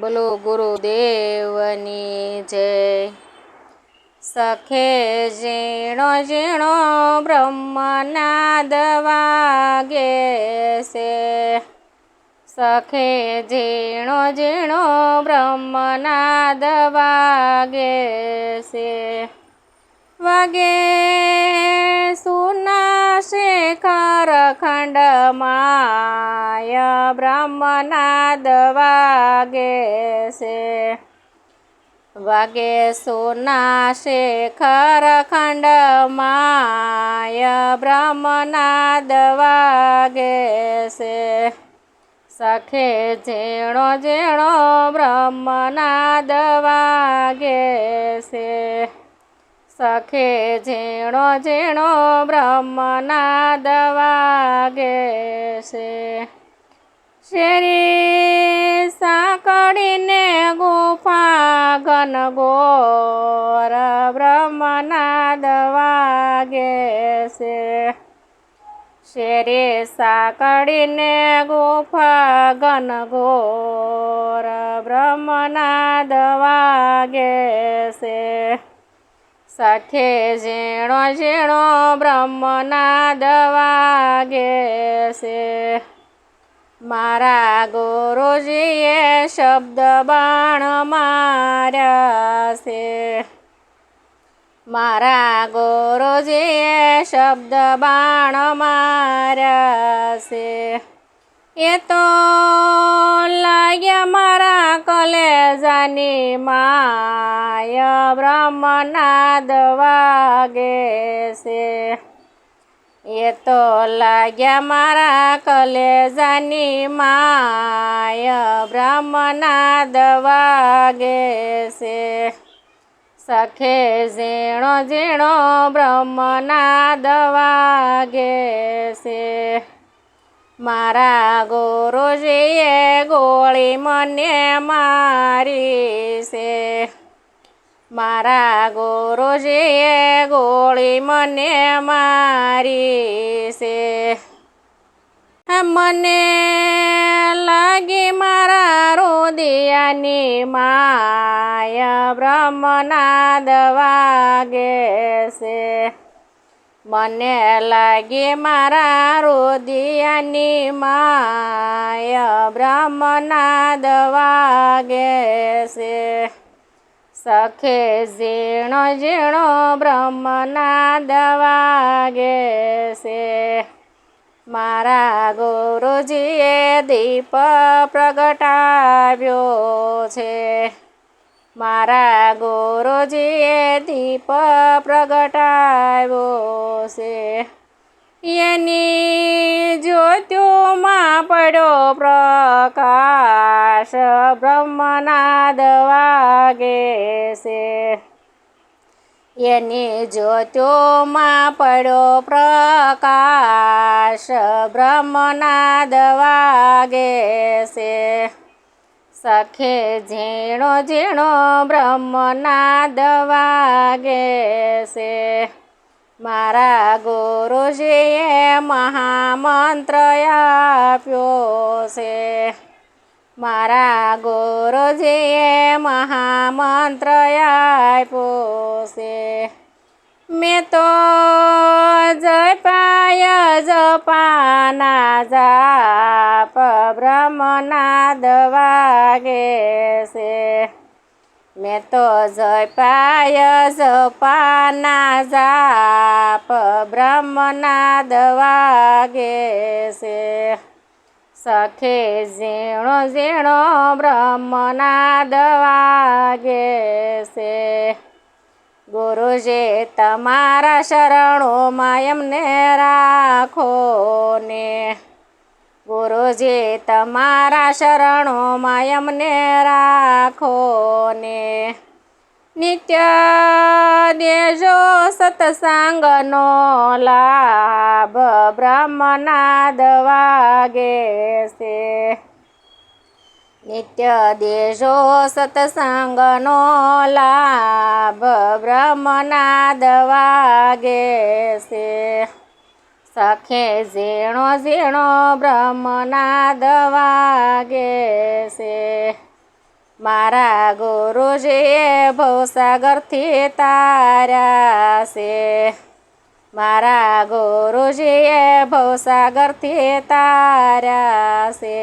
બોલો ગુરુદેવની જય. સખે ઝીણો ઝીણો બ્રહ્મનાદ વાગે છે. સખે ઝીણો ઝીણો બ્રહ્મનાદ વાગે છે. વાગે શેખર ખંડ માય બ્રહ્મનાદ વાગે છે. વાગે સોના શેખર ખંડ માય બ્રહ્મનાદ વાગે છે. સખે ઝીણો ઝીણો બ્રહ્મનાદ વાગે છે. સખે ઝીણો ઝીણો બ્રહ્મનાદ વાગે છે. શેરી સાંકળીને ગુફા ઘન ગોર બ્રહ્મનાદ વાગે છે. શેરી સાંકળીને ગુફા ઘન ગોર બ્રહ્મનાદ વાગે છે. સખે ઝીણો ઝીણો બ્રહ્મના દવાગે છે. મારા ગુરુજીએ શબ્દ બાણ માર્યા છે. મારા ગુરુજીએ શબ્દ બાણ માર્યા છે. એ તો લાગ્યા મારા કલેજાની માય બ્રહ્મનાદ વાગે છે. એ તો લાગ્યા મારા કલેજાની માય બ્રહ્મનાદ વાગે છે. સખે ઝીણો ઝીણો બ્રહ્મનાદ વાગે છે. મારા ગુરુજીએ ગોળી મને મારી છે. મારા ગુરુજીએ ગોળી મને મારી છે. મને લાગી મારા રુદિયાની માય બ્રહ્મનાદ વાગે છે. મને લાગે મારા રુદિયાની માય બ્રહ્મના દવાગે છે. સખે ઝીણો ઝીણો બ્રહ્મના દવાગે છે. મારા ગુરુજીએ દીપ પ્રગટાવ્યો છે. મારા ગોરોજીએ દીપ પ્રગટાવ્યો છે, એની જ્યોતિમાં પડ્યો પ્રકાશ બ્રહ્મનાદ વાગે છે. એની જ્યોત્યોમાં પડ્યો પ્રકાશ બ્રહ્મનાદ વાગે છે. સખે ઝીણો ઝીણો બ્રહ્મનાદ વાગે છે. મારા ગુરુજીએ મહામંત્ર આપ્યો છે. મારા ગુરુજીએ મહામંત્ર આપ્યો છે. મેં તો જપાય જપાના જાપ બ્રહ્મનાદ વાગે છે મેં તો જપાય જપાના જાપ બ્રહ્મનાદ વાગે છે સખે ઝીણો ઝીણો બ્રહ્મનાદ વાગે છે ગુરુજી તમારા શરણોમાં એમને રાખો ને. ગુરુજી તમારા શરણોમાં એમને રાખો ને. નિત્ય દેજો સત્સંગનો લાભ બ્રહ્મનાદ વાગે છે. નિત્ય દેશો સત્સંગનો લાભ બ્રહ્મનાદ વાગે છે સખે ઝીણો ઝીણો બ્રહ્મનાદ વાગે છે મારા ગુરુજીએ ભવસાગરથી તાર્યા છે મારા ગુરુજીએ ભવસાગરથી તાર્યા છે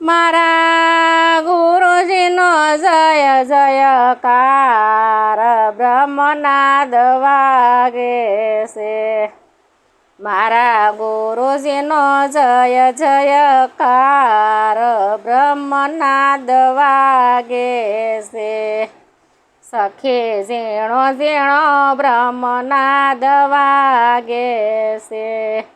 મારા ગુરુજીનો જય જયકાર, બ્રહ્મનાદ વાગે છે. મારા ગુરુજીનો જય જયકાર, બ્રહ્મનાદ વાગે છે. સખી ઝીણો ઝીણો બ્રહ્મનાદ વાગે છે.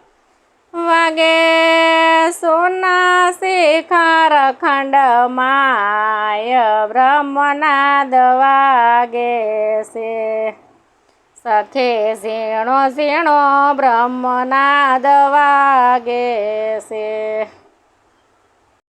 વાગે સોના શિખર ખંડ માય બ્રહ્મનાદ વાગે છે. સખે ઝીણો ઝીણો બ્રહ્મનાદ વાગે છે.